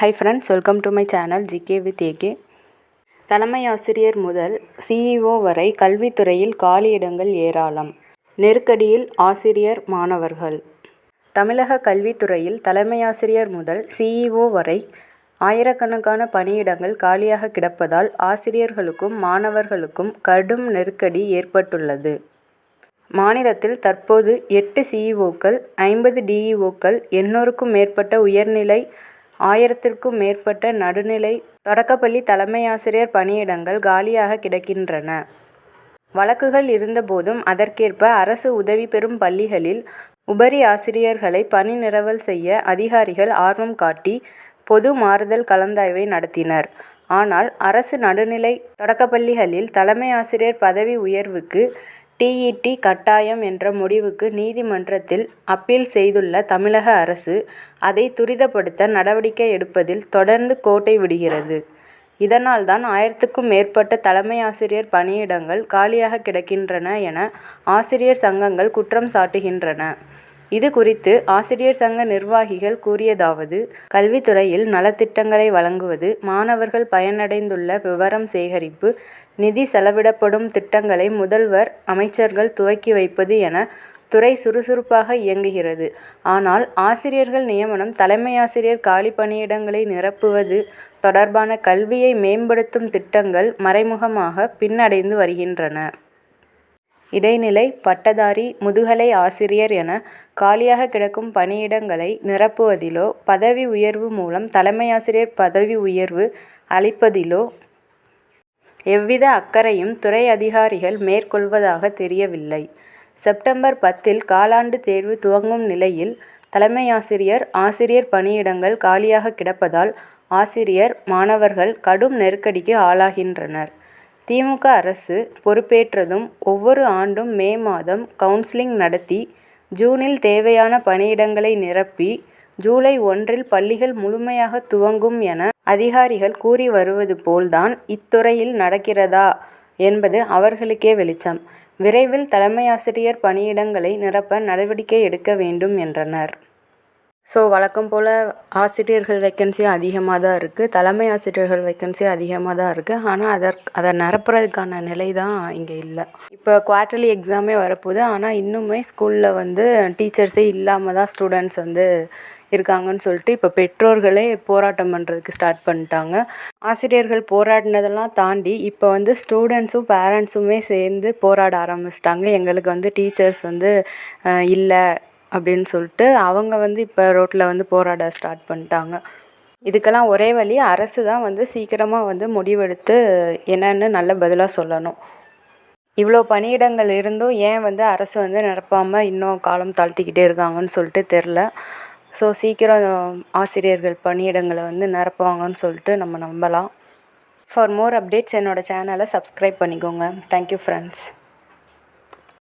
Hi friends welcome to my channel GK with AK தலைமை ஆசிரியர் முதல் சிஇஓ வரை கல்வித்துறையில் காலியிடங்கள் ஏராளம். நெருக்கடியில் ஆசிரியர் மாணவர்கள். தமிழக கல்வித்துறையில் தலைமை ஆசிரியர் முதல் சிஇஓ வரை ஆயிரக்கணக்கான பணியிடங்கள் காலியாக கிடப்பதால் ஆசிரியர்களுக்கும் மாணவர்களுக்கும் கடும் நெருக்கடி ஏற்பட்டுள்ளது. மாநிலத்தில் தற்போது எட்டு சிஇஓக்கள் ஐம்பது டிஇஓக்கள் எண்ணூறுக்கும் மேற்பட்ட உயர்நிலை ஆயிரத்திற்கும் மேற்பட்ட நடுநிலை தொடக்கப்பள்ளி தலைமையாசிரியர் பணியிடங்கள் காலியாக கிடக்கின்றன. வழக்குகள் இருந்தபோதும் அதற்கேற்ப அரசு உதவி பெறும் பள்ளிகளில் உபரி ஆசிரியர்களை பணி நிரவல் செய்ய அதிகாரிகள் ஆர்வம் காட்டி பொது மாறுதல் கலந்தாய்வை நடத்தினர். ஆனால் அரசு நடுநிலை தொடக்கப்பள்ளிகளில் தலைமை ஆசிரியர் பதவி உயர்வுக்கு டிஇடி கட்டாயம் என்ற முடிவுக்கு நீதிமன்றத்தில் அப்பீல் செய்துள்ள தமிழக அரசு அதை துரிதப்படுத்த நடவடிக்கை எடுப்பதில் தொடர்ந்து கோட்டை விடுகிறது. இதனால் தான் ஆயிரத்துக்கும் மேற்பட்ட தலைமை ஆசிரியர் பணியிடங்கள் காலியாக கிடக்கின்றன என ஆசிரியர் சங்கங்கள் குற்றம் சாட்டுகின்றன. இது குறித்து ஆசிரியர் சங்க நிர்வாகிகள் கூறியதாவது கல்வித்துறையில் நலத்திட்டங்களை வழங்குவது மாணவர்கள் பயனடைந்துள்ள விவரம் சேகரிப்பு நிதி செலவிடப்படும் திட்டங்களை முதல்வர் அமைச்சர்கள் துவக்கி வைப்பது என துறை சுறுசுறுப்பாக இயங்குகிறது. ஆனால் ஆசிரியர்கள் நியமனம் தலைமை ஆசிரியர் காலி பணியிடங்களை நிரப்புவது தொடர்பான கல்வியை மேம்படுத்தும் திட்டங்கள் மறைமுகமாக பின்னடைந்து வருகின்றன. இடைநிலை பட்டதாரி முதுகலை ஆசிரியர் என காலியாக கிடக்கும் பணியிடங்களை நிரப்புவதிலோ பதவி உயர்வு மூலம் தலைமையாசிரியர் பதவி உயர்வு அளிப்பதிலோ எவ்வித அக்கறையும் துறை அதிகாரிகள் மேற்கொள்வதாக தெரியவில்லை. செப்டம்பர் பத்தில் காலாண்டு தேர்வு துவங்கும் நிலையில் தலைமையாசிரியர் ஆசிரியர் பணியிடங்கள் காலியாக கிடப்பதால் ஆசிரியர் மாணவர்கள் கடும் நெருக்கடிக்கு ஆளாகின்றனர். திமுக அரசு பொறுப்பேற்றதும் ஒவ்வொரு ஆண்டும் மே மாதம் கவுன்சிலிங் நடத்தி ஜூனில் தேவையான பணியிடங்களை நிரப்பி ஜூலை ஒன்றில் பள்ளிகள் முழுமையாக துவங்கும் என அதிகாரிகள் கூறி வருவது போல் தான் இத்துறையில் நடக்கிறதா என்பது அவர்களுக்கே வெளிச்சம். விரைவில் தலைமையாசிரியர் பணியிடங்களை நிரப்ப நடவடிக்கை எடுக்க வேண்டும் என்றனர். ஸோ வழக்கம் போல் ஆசிரியர்கள் வேக்கன்சியும் அதிகமாக தான் இருக்குது. தலைமை ஆசிரியர்கள் வேக்கன்சியும் அதிகமாக தான் இருக்குது. ஆனால் அதற்கு அதை நிரப்புறதுக்கான நிலை தான் இங்கே இல்லை. இப்போ குவார்ட்டர்லி எக்ஸாமே வரப்போகுது. ஆனால் இன்னுமே ஸ்கூலில் வந்து டீச்சர்ஸே இல்லாமல் தான் ஸ்டூடெண்ட்ஸ் வந்து இருக்காங்கன்னு சொல்லிட்டு இப்போ பெற்றோர்களே போராட்டம் பண்ணுறதுக்கு ஸ்டார்ட் பண்ணிட்டாங்க. ஆசிரியர்கள் போராடினதெல்லாம் தாண்டி இப்போ வந்து ஸ்டூடெண்ட்ஸும் பேரண்ட்ஸுமே சேர்ந்து போராட ஆரம்பிச்சிட்டாங்க. எங்களுக்கு வந்து டீச்சர்ஸ் வந்து இல்லை அப்படின்னு சொல்லிட்டு அவங்க வந்து இப்போ ரோட்டில் வந்து போராட ஸ்டார்ட் பண்ணிட்டாங்க. இதுக்கெல்லாம் ஒரே வழி அரசு தான் வந்து சீக்கிரமாக வந்து முடிவெடுத்து என்னென்னு நல்ல பதிலாக சொல்லணும். இவ்வளோ பணியிடங்கள் இருந்தும் ஏன் வந்து அரசு வந்து நிரப்பாமல் இன்னும் காலம் தாழ்த்திக்கிட்டே இருக்காங்கன்னு சொல்லிட்டு தெரில. ஸோ சீக்கிரம் ஆசிரியர்கள் பணியிடங்களை வந்து நிரப்புவாங்கன்னு சொல்லிட்டு நம்ம நம்பலாம். ஃபார் மோர் அப்டேட்ஸ் என்னோட சேனலை சப்ஸ்கிரைப் பண்ணிக்கோங்க. Thank you friends.